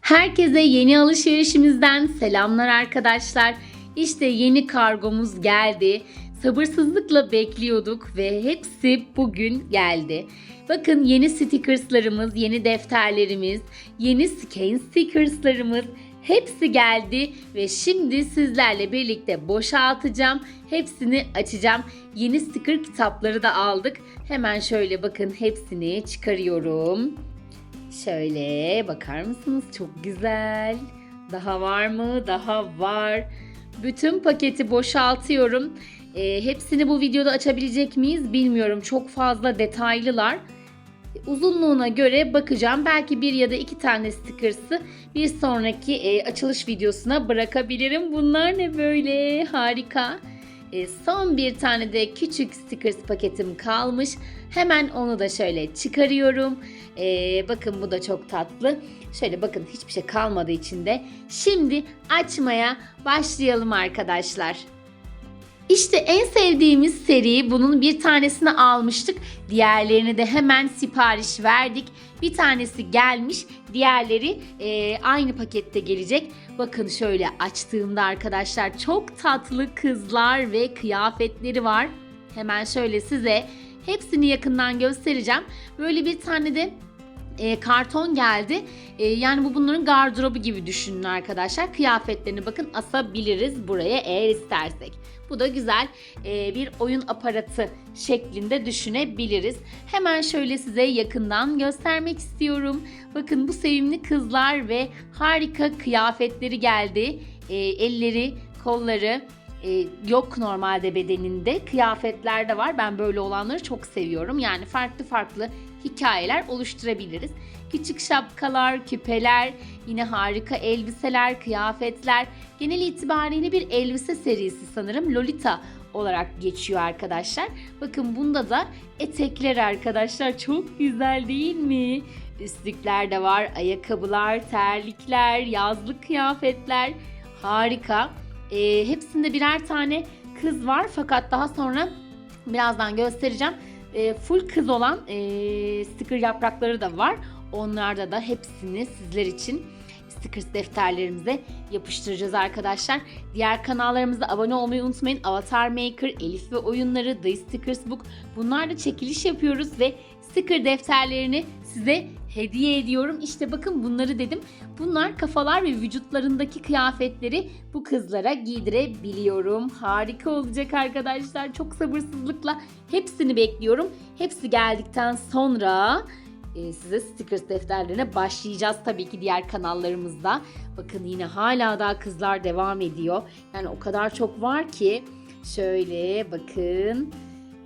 Herkese yeni alışverişimizden selamlar arkadaşlar. İşte yeni kargomuz geldi. Sabırsızlıkla bekliyorduk ve hepsi bugün geldi. Bakın yeni stickerslarımız, yeni defterlerimiz, yeni skein stickerslarımız hepsi geldi ve şimdi sizlerle birlikte boşaltacağım. Hepsini açacağım. Yeni sticker kitapları da aldık. Hemen şöyle bakın hepsini çıkarıyorum. Şöyle bakar mısınız? Çok güzel. Daha var mı? Daha var. Bütün paketi boşaltıyorum. Ee, hepsini bu videoda açabilecek miyiz bilmiyorum. Çok fazla detaylılar. Uzunluğuna göre bakacağım. Belki bir ya da iki tane stickers'ı bir sonraki e, açılış videosuna bırakabilirim. Bunlar ne böyle? Harika. E, son bir tane de küçük stickers paketim kalmış. Hemen onu da şöyle çıkarıyorum. E, bakın bu da çok tatlı. Şöyle bakın hiçbir şey kalmadı içinde. Şimdi açmaya başlayalım arkadaşlar. İşte en sevdiğimiz seri bunun bir tanesini almıştık. Diğerlerini de hemen sipariş verdik. Bir tanesi gelmiş, diğerleri e, aynı pakette gelecek. Bakın şöyle açtığımda arkadaşlar çok tatlı kızlar ve kıyafetleri var. Hemen şöyle size hepsini yakından göstereceğim. Böyle bir tane de e, karton geldi. E, yani bu bunların gardırobu gibi düşünün arkadaşlar. Kıyafetlerini bakın asabiliriz buraya eğer istersek. Bu da güzel e, bir oyun aparatı şeklinde düşünebiliriz. Hemen şöyle size yakından göstermek istiyorum. Bakın bu sevimli kızlar ve harika kıyafetleri geldi. E, elleri, kolları e, yok normalde bedeninde. Kıyafetler de var. Ben böyle olanları çok seviyorum. Yani farklı farklı hikayeler oluşturabiliriz. Küçük şapkalar, küpeler, yine harika elbiseler, kıyafetler. Genel itibariyle bir elbise serisi sanırım. Lolita olarak geçiyor arkadaşlar. Bakın bunda da etekler arkadaşlar çok güzel değil mi? Üstlükler de var, ayakkabılar, terlikler, yazlık kıyafetler. Harika. E, hepsinde birer tane kız var fakat daha sonra birazdan göstereceğim. E, full kız olan e, sticker yaprakları da var. Onlarda da hepsini sizler için stickers defterlerimize yapıştıracağız arkadaşlar. Diğer kanallarımıza abone olmayı unutmayın. Avatar Maker, Elif ve Oyunları, The Stickers Book bunlarla çekiliş yapıyoruz ve sticker defterlerini size hediye ediyorum. İşte bakın bunları dedim. Bunlar kafalar ve vücutlarındaki kıyafetleri bu kızlara giydirebiliyorum. Harika olacak arkadaşlar. Çok sabırsızlıkla hepsini bekliyorum. Hepsi geldikten sonra e, size stickers defterlerine başlayacağız tabii ki diğer kanallarımızda. Bakın yine hala daha kızlar devam ediyor. Yani o kadar çok var ki şöyle bakın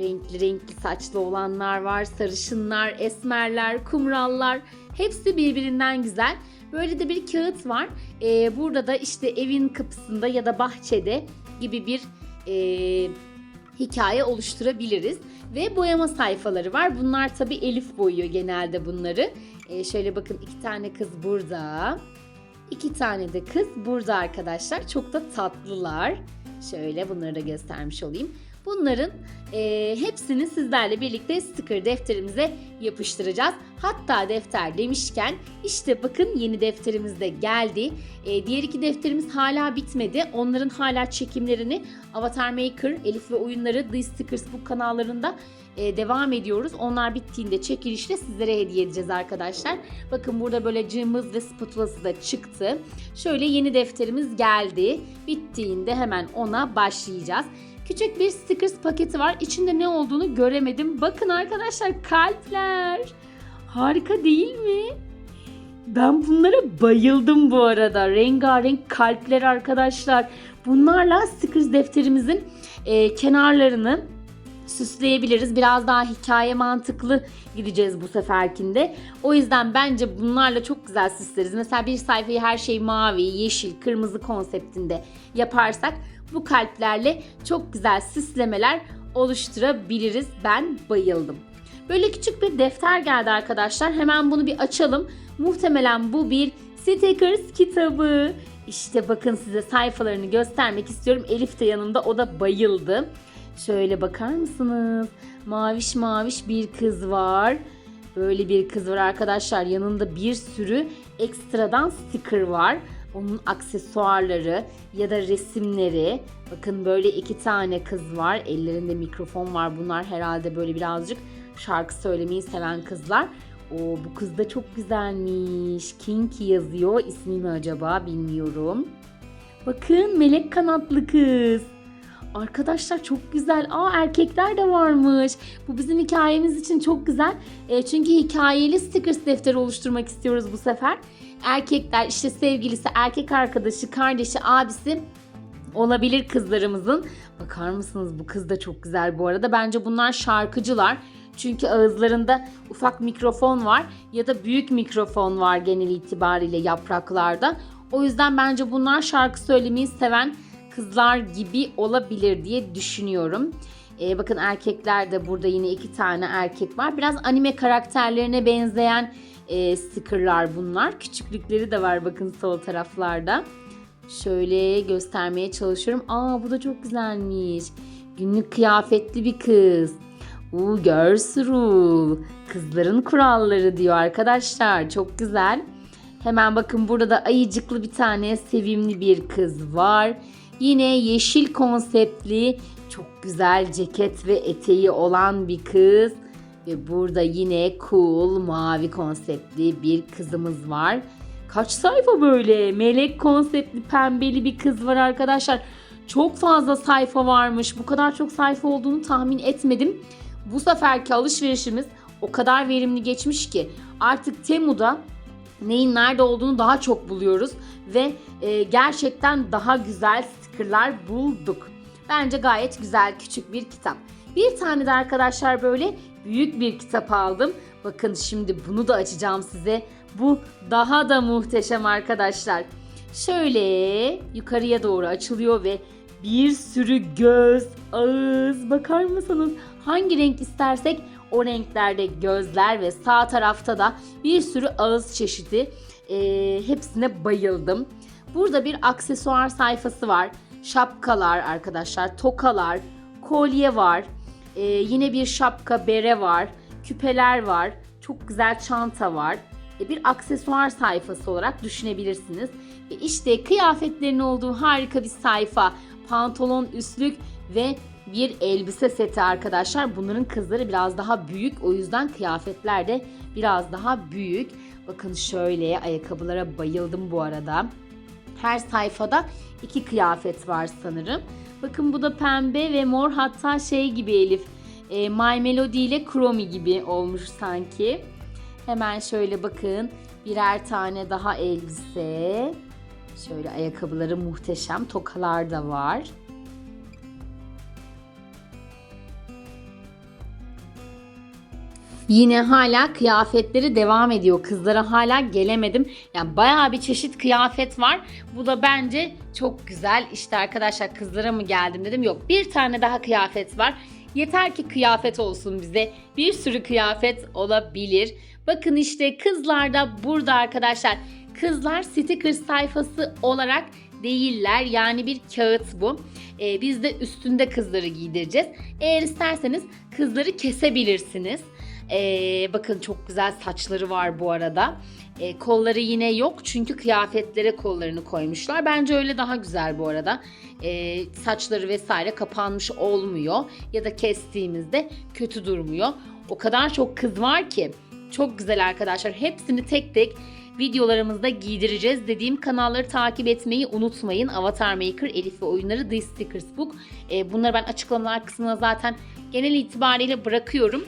renkli renkli saçlı olanlar var, sarışınlar, esmerler, kumrallar. Hepsi birbirinden güzel. Böyle de bir kağıt var. Ee, burada da işte evin kapısında ya da bahçede gibi bir e, hikaye oluşturabiliriz. Ve boyama sayfaları var. Bunlar tabii Elif boyuyor genelde bunları. Ee, şöyle bakın iki tane kız burada. İki tane de kız burada arkadaşlar. Çok da tatlılar. Şöyle bunları da göstermiş olayım. Bunların e, hepsini sizlerle birlikte sticker defterimize yapıştıracağız. Hatta defter demişken işte bakın yeni defterimiz de geldi. E, diğer iki defterimiz hala bitmedi. Onların hala çekimlerini Avatar Maker, Elif ve Oyunları, The Stickers bu kanallarında e, devam ediyoruz. Onlar bittiğinde çekilişle sizlere hediye edeceğiz arkadaşlar. Bakın burada böyle cımbız ve spatulası da çıktı. Şöyle yeni defterimiz geldi. Bittiğinde hemen ona başlayacağız. Küçük bir stickers paketi var. İçinde ne olduğunu göremedim. Bakın arkadaşlar kalpler. Harika değil mi? Ben bunlara bayıldım bu arada. Rengarenk kalpler arkadaşlar. Bunlarla stickers defterimizin e, kenarlarını süsleyebiliriz. Biraz daha hikaye mantıklı gideceğiz bu seferkinde. O yüzden bence bunlarla çok güzel süsleriz. Mesela bir sayfayı her şey mavi, yeşil, kırmızı konseptinde yaparsak bu kalplerle çok güzel süslemeler oluşturabiliriz. Ben bayıldım. Böyle küçük bir defter geldi arkadaşlar. Hemen bunu bir açalım. Muhtemelen bu bir stickers kitabı. İşte bakın size sayfalarını göstermek istiyorum. Elif de yanımda o da bayıldı. Şöyle bakar mısınız? Maviş maviş bir kız var. Böyle bir kız var arkadaşlar. Yanında bir sürü ekstradan sticker var. Onun aksesuarları ya da resimleri. Bakın böyle iki tane kız var. Ellerinde mikrofon var. Bunlar herhalde böyle birazcık şarkı söylemeyi seven kızlar. O bu kız da çok güzelmiş. Kinky yazıyor. İsmi mi acaba bilmiyorum. Bakın melek kanatlı kız. Arkadaşlar çok güzel. Aa erkekler de varmış. Bu bizim hikayemiz için çok güzel. E, çünkü hikayeli stickers defteri oluşturmak istiyoruz bu sefer. Erkekler işte sevgilisi, erkek arkadaşı, kardeşi, abisi olabilir kızlarımızın. Bakar mısınız bu kız da çok güzel bu arada. Bence bunlar şarkıcılar. Çünkü ağızlarında ufak mikrofon var ya da büyük mikrofon var genel itibariyle yapraklarda. O yüzden bence bunlar şarkı söylemeyi seven kızlar gibi olabilir diye düşünüyorum. Ee, bakın erkekler de burada yine iki tane erkek var. Biraz anime karakterlerine benzeyen e, stickerlar bunlar. Küçüklükleri de var bakın sol taraflarda. Şöyle göstermeye çalışıyorum. Aa bu da çok güzelmiş. Günlük kıyafetli bir kız. Uuu girls rule. Kızların kuralları diyor arkadaşlar. Çok güzel. Hemen bakın burada da ayıcıklı bir tane sevimli bir kız var. Yine yeşil konseptli çok güzel ceket ve eteği olan bir kız. Ve burada yine cool mavi konseptli bir kızımız var. Kaç sayfa böyle? Melek konseptli pembeli bir kız var arkadaşlar. Çok fazla sayfa varmış. Bu kadar çok sayfa olduğunu tahmin etmedim. Bu seferki alışverişimiz o kadar verimli geçmiş ki artık Temu'da neyin nerede olduğunu daha çok buluyoruz ve e, gerçekten daha güzel stickerlar bulduk. Bence gayet güzel küçük bir kitap. Bir tane de arkadaşlar böyle büyük bir kitap aldım. Bakın şimdi bunu da açacağım size. Bu daha da muhteşem arkadaşlar. Şöyle yukarıya doğru açılıyor ve bir sürü göz, ağız bakar mısınız? Hangi renk istersek o renklerde gözler ve sağ tarafta da bir sürü ağız çeşidi. Ee, hepsine bayıldım. Burada bir aksesuar sayfası var. Şapkalar arkadaşlar, tokalar, kolye var. Ee, yine bir şapka, bere var. Küpeler var. Çok güzel çanta var. Ee, bir aksesuar sayfası olarak düşünebilirsiniz. Ve işte kıyafetlerin olduğu harika bir sayfa. Pantolon, üstlük ve bir elbise seti arkadaşlar. Bunların kızları biraz daha büyük. O yüzden kıyafetler de biraz daha büyük. Bakın şöyle ayakkabılara bayıldım bu arada. Her sayfada iki kıyafet var sanırım. Bakın bu da pembe ve mor hatta şey gibi Elif. E, My Melody ile Chromie gibi olmuş sanki. Hemen şöyle bakın birer tane daha elbise. Şöyle ayakkabıları muhteşem. Tokalar da var. Yine hala kıyafetleri devam ediyor. Kızlara hala gelemedim. Yani bayağı bir çeşit kıyafet var. Bu da bence çok güzel. İşte arkadaşlar kızlara mı geldim dedim. Yok bir tane daha kıyafet var. Yeter ki kıyafet olsun bize. Bir sürü kıyafet olabilir. Bakın işte kızlar da burada arkadaşlar. Kızlar sticker sayfası olarak değiller. Yani bir kağıt bu. Ee, biz de üstünde kızları giydireceğiz. Eğer isterseniz kızları kesebilirsiniz. Ee, bakın çok güzel saçları var bu arada. Ee, kolları yine yok çünkü kıyafetlere kollarını koymuşlar. Bence öyle daha güzel bu arada. Ee, saçları vesaire kapanmış olmuyor ya da kestiğimizde kötü durmuyor. O kadar çok kız var ki çok güzel arkadaşlar. Hepsini tek tek videolarımızda giydireceğiz. Dediğim kanalları takip etmeyi unutmayın. Avatar Maker, Elif ve Oyunları, The Stickers Book. Ee, bunları ben açıklamalar kısmına zaten genel itibariyle bırakıyorum.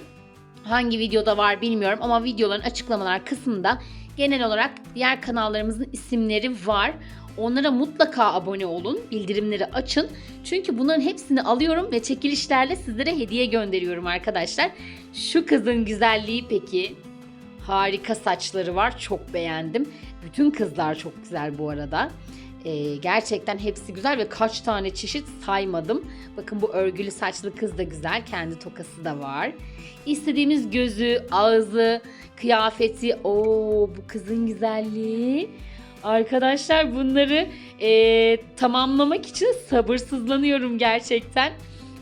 Hangi videoda var bilmiyorum ama videoların açıklamalar kısmında genel olarak diğer kanallarımızın isimleri var. Onlara mutlaka abone olun, bildirimleri açın. Çünkü bunların hepsini alıyorum ve çekilişlerle sizlere hediye gönderiyorum arkadaşlar. Şu kızın güzelliği peki. Harika saçları var, çok beğendim. Bütün kızlar çok güzel bu arada. Ee, gerçekten hepsi güzel ve kaç tane çeşit saymadım. Bakın bu örgülü saçlı kız da güzel. Kendi tokası da var. İstediğimiz gözü, ağzı, kıyafeti. Oo bu kızın güzelliği. Arkadaşlar bunları e, tamamlamak için sabırsızlanıyorum gerçekten.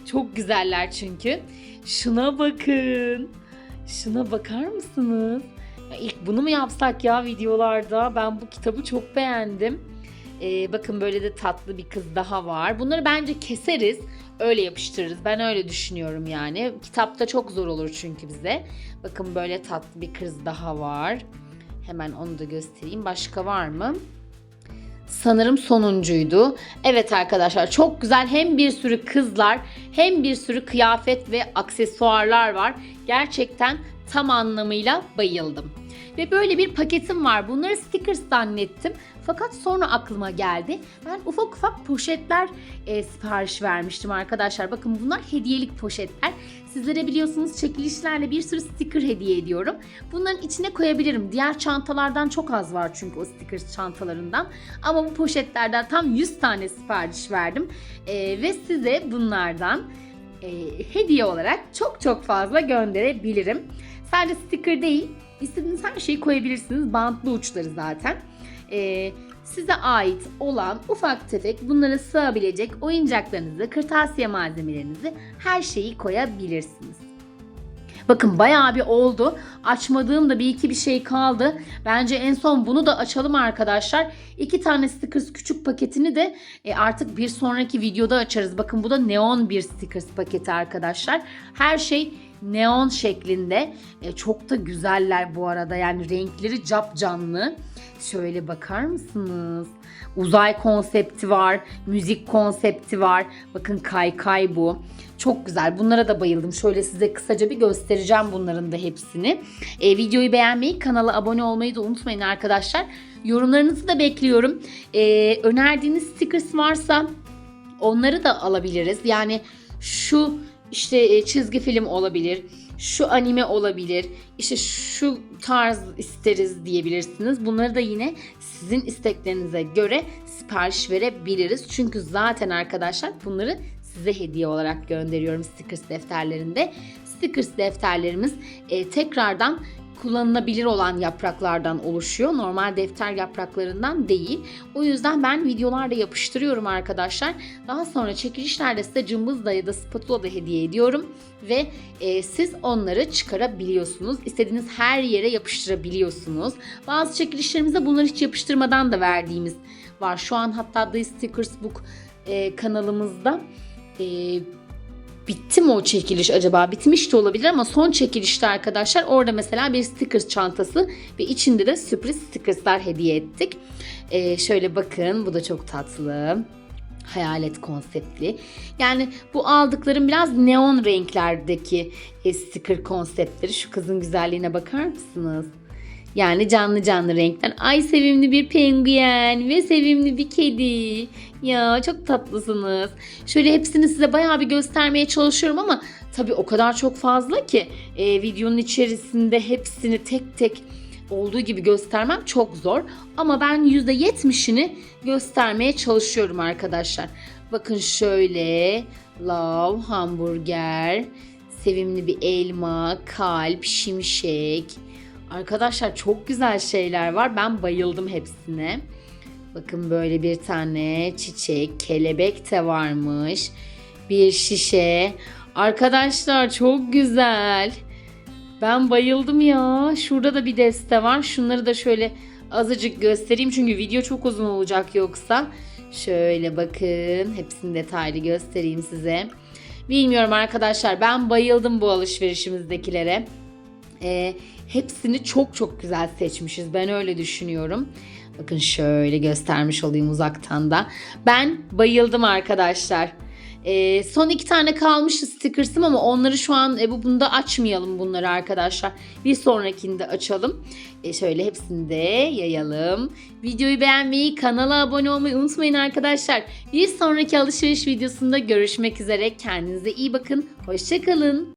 Çok güzeller çünkü. Şuna bakın. Şuna bakar mısınız? Ya ilk bunu mu yapsak ya videolarda? Ben bu kitabı çok beğendim. Ee, bakın böyle de tatlı bir kız daha var. Bunları bence keseriz. Öyle yapıştırırız. Ben öyle düşünüyorum yani. Kitapta çok zor olur çünkü bize. Bakın böyle tatlı bir kız daha var. Hemen onu da göstereyim. Başka var mı? Sanırım sonuncuydu. Evet arkadaşlar çok güzel hem bir sürü kızlar hem bir sürü kıyafet ve aksesuarlar var. Gerçekten tam anlamıyla bayıldım. Ve böyle bir paketim var. Bunları stickers zannettim. Fakat sonra aklıma geldi. Ben ufak ufak poşetler e, sipariş vermiştim arkadaşlar. Bakın bunlar hediyelik poşetler. Sizlere biliyorsunuz çekilişlerle bir sürü sticker hediye ediyorum. Bunların içine koyabilirim. Diğer çantalardan çok az var çünkü o stickers çantalarından. Ama bu poşetlerden tam 100 tane sipariş verdim. E, ve size bunlardan e, hediye olarak çok çok fazla gönderebilirim. Sadece sticker değil, istediğiniz her şeyi koyabilirsiniz. Bantlı uçları zaten. E, size ait olan ufak tefek bunlara sığabilecek oyuncaklarınızı, kırtasiye malzemelerinizi her şeyi koyabilirsiniz. Bakın bayağı bir oldu. Açmadığım da bir iki bir şey kaldı. Bence en son bunu da açalım arkadaşlar. İki tane stickers küçük paketini de e, artık bir sonraki videoda açarız. Bakın bu da neon bir stickers paketi arkadaşlar. Her şey neon şeklinde. E, çok da güzeller bu arada. Yani renkleri cap canlı. Şöyle bakar mısınız? Uzay konsepti var, müzik konsepti var. Bakın kaykay bu. Çok güzel. Bunlara da bayıldım. Şöyle size kısaca bir göstereceğim bunların da hepsini. E, videoyu beğenmeyi, kanala abone olmayı da unutmayın arkadaşlar. Yorumlarınızı da bekliyorum. E, önerdiğiniz stickers varsa onları da alabiliriz. Yani şu işte e, çizgi film olabilir, şu anime olabilir, işte şu tarz isteriz diyebilirsiniz. Bunları da yine sizin isteklerinize göre sipariş verebiliriz. Çünkü zaten arkadaşlar bunları size hediye olarak gönderiyorum stickers defterlerinde. Stickers defterlerimiz e, tekrardan kullanılabilir olan yapraklardan oluşuyor. Normal defter yapraklarından değil. O yüzden ben videolarda yapıştırıyorum arkadaşlar. Daha sonra çekilişlerde size cımbızla ya da spatula da hediye ediyorum. Ve e, siz onları çıkarabiliyorsunuz. İstediğiniz her yere yapıştırabiliyorsunuz. Bazı çekilişlerimizde bunları hiç yapıştırmadan da verdiğimiz var. Şu an hatta The Stickers Book e, kanalımızda e, bitti mi o çekiliş acaba? Bitmiş de olabilir ama son çekilişte arkadaşlar orada mesela bir stickers çantası ve içinde de sürpriz stickerslar hediye ettik. Ee, şöyle bakın bu da çok tatlı. Hayalet konseptli. Yani bu aldıklarım biraz neon renklerdeki e, sticker konseptleri. Şu kızın güzelliğine bakar mısınız? Yani canlı canlı renkler. Ay sevimli bir penguen ve sevimli bir kedi. Ya çok tatlısınız. Şöyle hepsini size bayağı bir göstermeye çalışıyorum ama tabii o kadar çok fazla ki e, videonun içerisinde hepsini tek tek olduğu gibi göstermem çok zor. Ama ben %70'ini göstermeye çalışıyorum arkadaşlar. Bakın şöyle love hamburger, sevimli bir elma, kalp, şimşek, Arkadaşlar çok güzel şeyler var. Ben bayıldım hepsine. Bakın böyle bir tane çiçek, kelebek de varmış. Bir şişe. Arkadaşlar çok güzel. Ben bayıldım ya. Şurada da bir deste var. Şunları da şöyle azıcık göstereyim çünkü video çok uzun olacak yoksa. Şöyle bakın. Hepsini detaylı göstereyim size. Bilmiyorum arkadaşlar. Ben bayıldım bu alışverişimizdekilere. Ee, hepsini çok çok güzel seçmişiz. Ben öyle düşünüyorum. Bakın şöyle göstermiş olayım uzaktan da. Ben bayıldım arkadaşlar. Ee, son iki tane kalmış stickers'ım ama onları şu an e, bu bunda açmayalım bunları arkadaşlar. Bir sonrakinde açalım. E, şöyle hepsini de yayalım. Videoyu beğenmeyi, kanala abone olmayı unutmayın arkadaşlar. Bir sonraki alışveriş videosunda görüşmek üzere. Kendinize iyi bakın. Hoşçakalın.